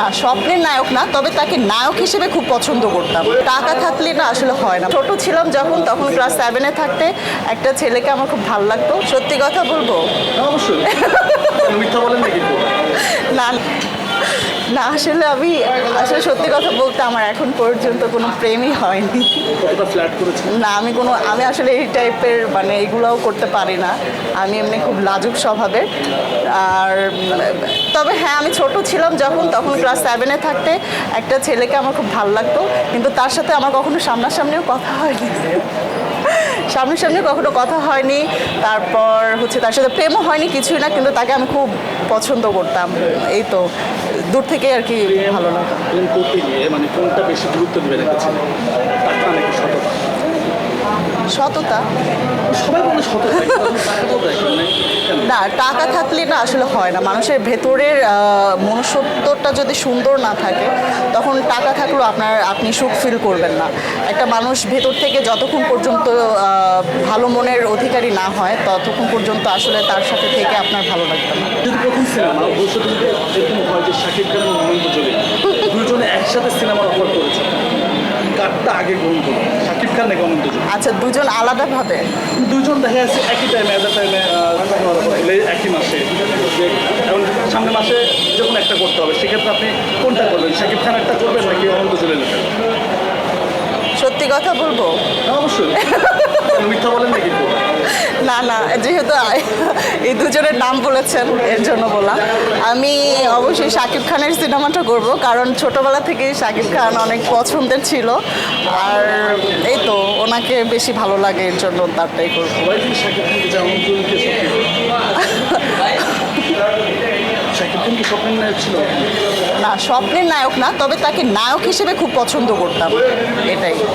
না স্বপ্নের নায়ক না তবে তাকে নায়ক হিসেবে খুব পছন্দ করতাম। টাকা থাকলে না আসলে হয় না। ছোট ছিলাম যখন তখন ক্লাস সেভেনে থাকতে একটা ছেলেকে আমার খুব ভালো লাগতো। সত্যি কথা বলব? না না। আসলে আমি আসলে সত্যি কথা বলতে আমার এখন পর্যন্ত কোনো প্রেমই হয়নি। না আমি কোনো আমি আসলে এই টাইপের মানে এগুলোও করতে পারি না। আমি এমনি খুব লাজুক স্বভাবের। আর তবে হ্যাঁ আমি ছোট ছিলাম যখন তখন ক্লাস সেভেনে থাকতে একটা ছেলেকে আমার খুব ভালো লাগতো কিন্তু তার সাথে আমার কখনো সামনাসামনিও কথা হয়নি। সামনাসামনি কখনো কথা হয়নি তারপর হচ্ছে তার সাথে প্রেমও হয়নি কিছুই না কিন্তু তাকে আমি খুব পছন্দ করতাম। এই তো দূর থেকে আর কি ভালো লাগতো। মানে কোনটা বেশি গুরুত্ব দিবে সততা? সততা? সবাই বলে সততা না টাকা থাকলে না আসলে হয় না। মানুষের ভেতরের মনুষ্যত্বটা যদি সুন্দর না থাকে, তখন টাকা থাকলেও আপনার, আপনি সুখ ফিল করবেন না। একটা মানুষ ভেতর থেকে যতক্ষণ পর্যন্ত ভালো মনের অধিকারী না হয়, ততক্ষণ পর্যন্ত আসলে তার সাথে থেকে আপনার ভালো লাগবে না। যদি সিনেমা দুজনে একসাথে সিনেমার অফার করেছে, কারটা আগে গ্রহণ খান নাকি অনন্ত আচ্ছা দুজন আলাদাভাবে দুজন দেখা যাচ্ছে একই টাইমে এত টাইমে একই মাসে। এখন সামনের মাসে যখন একটা করতে হবে সেক্ষেত্রে আপনি কোনটা করবেন? শাকিব খান একটা করবেন নাকি অনন্ত জলিল সত্যি কথা বলব? অবশ্যই। কেন মিথ্যা বলেন নাকি না না যেহেতু এই দুজনের নাম বলেছেন এর জন্য বললাম। আমি অবশ্যই শাকিব খানের সিনেমাটা করব কারণ ছোটবেলা থেকেই শাকিব খান অনেক পছন্দের ছিল। আর ওনাকে বেশি ভালো লাগে, এর জন্য তারটাই করব। না, স্বপ্নের নায়ক না, তবে তাকে নায়ক হিসেবে খুব পছন্দ করতাম, এটাই।